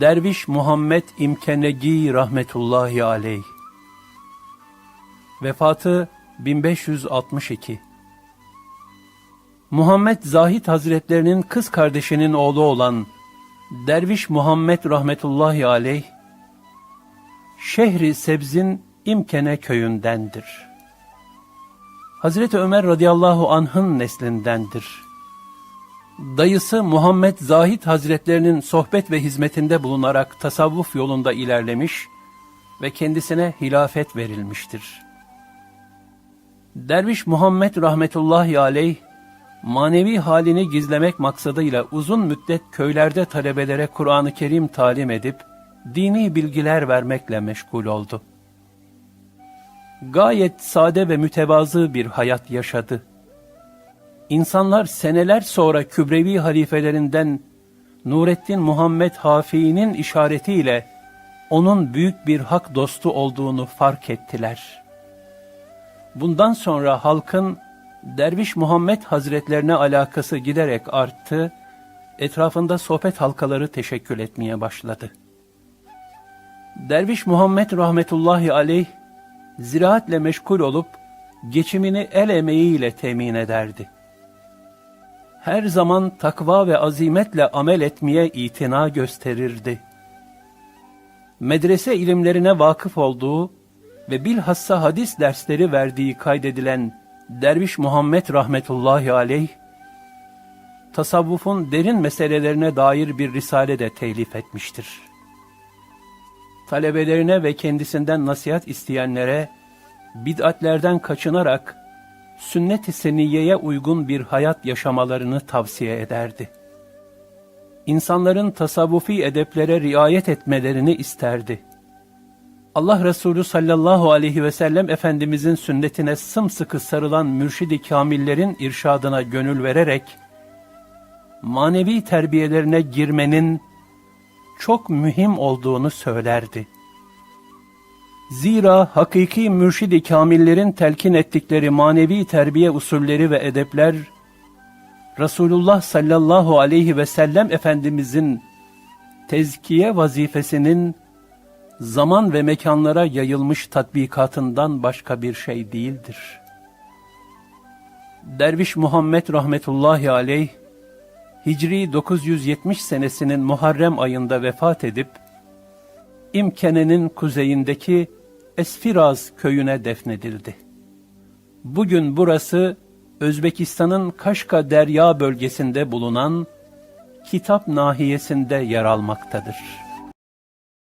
Derviş Muhammed İmkenegi rahmetullahi aleyh. Vefatı 1562. Muhammed Zahid Hazretlerinin kız kardeşinin oğlu olan Derviş Muhammed rahmetullahi aleyh, Şehri Sebz'in İmkene köyündendir. Hazreti Ömer radıyallahu anh'ın neslindendir. Dayısı Muhammed Zahid Hazretlerinin sohbet ve hizmetinde bulunarak tasavvuf yolunda ilerlemiş ve kendisine hilafet verilmiştir. Derviş Muhammed rahmetullahi aleyh, manevi halini gizlemek maksadıyla uzun müddet köylerde talebelere Kur'an-ı Kerim talim edip, dini bilgiler vermekle meşgul oldu. Gayet sade ve mütevazı bir hayat yaşadı. İnsanlar seneler sonra Kübrevi halifelerinden Nurettin Muhammed Hafi'nin işaretiyle onun büyük bir hak dostu olduğunu fark ettiler. Bundan sonra halkın Derviş Muhammed Hazretlerine alakası giderek arttı, etrafında sohbet halkaları teşekkül etmeye başladı. Derviş Muhammed rahmetullahi aleyh, ziraatle meşgul olup, geçimini el emeğiyle temin ederdi. Her zaman takva ve azimetle amel etmeye itina gösterirdi. Medrese ilimlerine vakıf olduğu ve bilhassa hadis dersleri verdiği kaydedilen Derviş Muhammed rahmetullahi aleyh, tasavvufun derin meselelerine dair bir risale de telif etmiştir. Talebelerine ve kendisinden nasihat isteyenlere, bid'atlerden kaçınarak, sünnet-i seniyeye uygun bir hayat yaşamalarını tavsiye ederdi. İnsanların tasavvufi edeplere riayet etmelerini isterdi. Allah Resulü sallallahu aleyhi ve sellem Efendimizin sünnetine sımsıkı sarılan mürşidi kamillerin irşadına gönül vererek, manevi terbiyelerine girmenin çok mühim olduğunu söylerdi. Zira hakiki mürşidi kamillerin telkin ettikleri manevi terbiye usulleri ve edepler, Resulullah sallallahu aleyhi ve sellem Efendimizin tezkiye vazifesinin zaman ve mekanlara yayılmış tatbikatından başka bir şey değildir. Derviş Muhammed rahmetullahi aleyh, Hicri 970 senesinin Muharrem ayında vefat edip, İmkene'nin kuzeyindeki Esfiraz köyüne defnedildi. Bugün burası Özbekistan'ın Kaşka Derya bölgesinde bulunan Kitap nahiyesinde yer almaktadır.